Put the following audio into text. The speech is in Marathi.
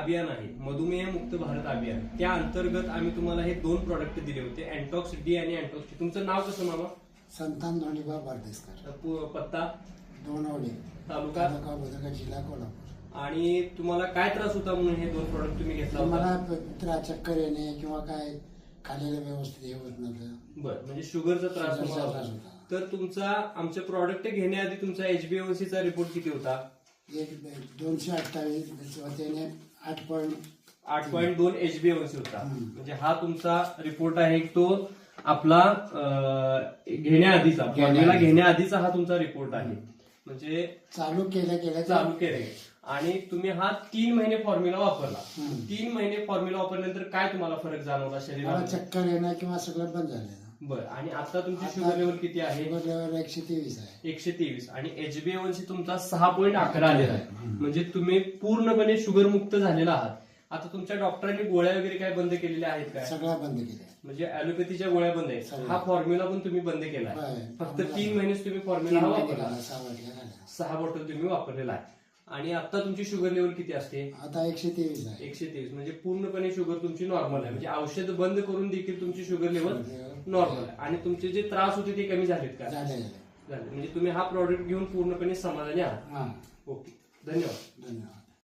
अभियान आहे. मधुमेह मुक्त भारत अभियान. त्या अंतर्गत आम्ही तुम्हाला हे दोन प्रॉडक्ट दिले होते अँटॉक्स डी आणि अँटॉक्स टी तुमचं नाव कसं मामा? संतान धोंडीबा बारदेसकर. पु- पत्ता? दोनवडी तालुका? तालुका जिल्हा कोल्हापूर. आणि तुम्हाला काय त्रास होता म्हणून हे दोन प्रॉडक्ट तुम्ही घेतला होता? मला त्र- चक्कर येणे किंवा काय खालेलं व्यवस्थित हे होत नव्हतं. बर म्हणजे शुगरचा त्रास शुगरचा तुम्हाला त्रास होता. होता. तर तुमचा आमचे प्रॉडक्ट घेण्याआधी तुमचा एचबीएवसी चा रिपोर्ट किती होता? एक दोनशे अठ्ठावीस त्याने आठ पॉईंट आठ पॉईंट दोन एचबीएवसी होता. हम्म. म्हणजे हा तुमचा रिपोर्ट आहे तो आपला घेण्याआधीचा फॉर्म्युला घेण्याआधीचा हा तुमचा रिपोर्ट आहे. म्हणजे चालू केल्या केल्या चालू केले. आणि तुम्ही हा तीन महिने फॉर्म्युला वापरला. तीन महिने फॉर्म्युला वापरल्यानंतर काय तुम्हाला फरक जाणवला मला शरीरात चक्कर येणं किंवा सगळं बंद झालं बरं आणि आता तुमची शुगर लेवल किती आहे? शुगर लेवल एकशे तेवीस आहे. एकशे तेवीस. आणि एचबीएवनसी तुमचा सहा पॉईंट अकरा आलेला आहे. हम्म. म्हणजे तुम्ही पूर्णपणे शुगर मुक्त झालेला आहात. आता तुमच्या डॉक्टरांनी गोळ्या वगैरे काय बंद केलेल्या आहेत काय सगळ्या बंद केल्या म्हणजे अलोपॅथीच्या गोळ्या बंद आहेत. सगळ्या. हा फॉर्म्युला पण तुम्ही बंद केला आहे. होय. फक्त तीन महिनेच तुम्ही तीन फॉर्म्युला हा महिने वापरला. सहा बॉटल तुम्ही वापरलेला आहे. आणि आता तुमची शुगर लेवल किती असते? आता एकशे तेवीस आहे. एकशे तेवीस. म्हणजे पूर्णपणे शुगर तुमची नॉर्मल आहे. म्हणजे औषध बंद करून देखील तुमची शुगर लेवल नॉर्मल आहे. आणि तुमचे जे त्रास होते ते कमी झालेत का? झाले म्हणजे तुम्ही हा प्रॉडक्ट घेऊन पूर्णपणे समाधानी आहात. हा. ओके. धन्यवाद. धन्यवाद.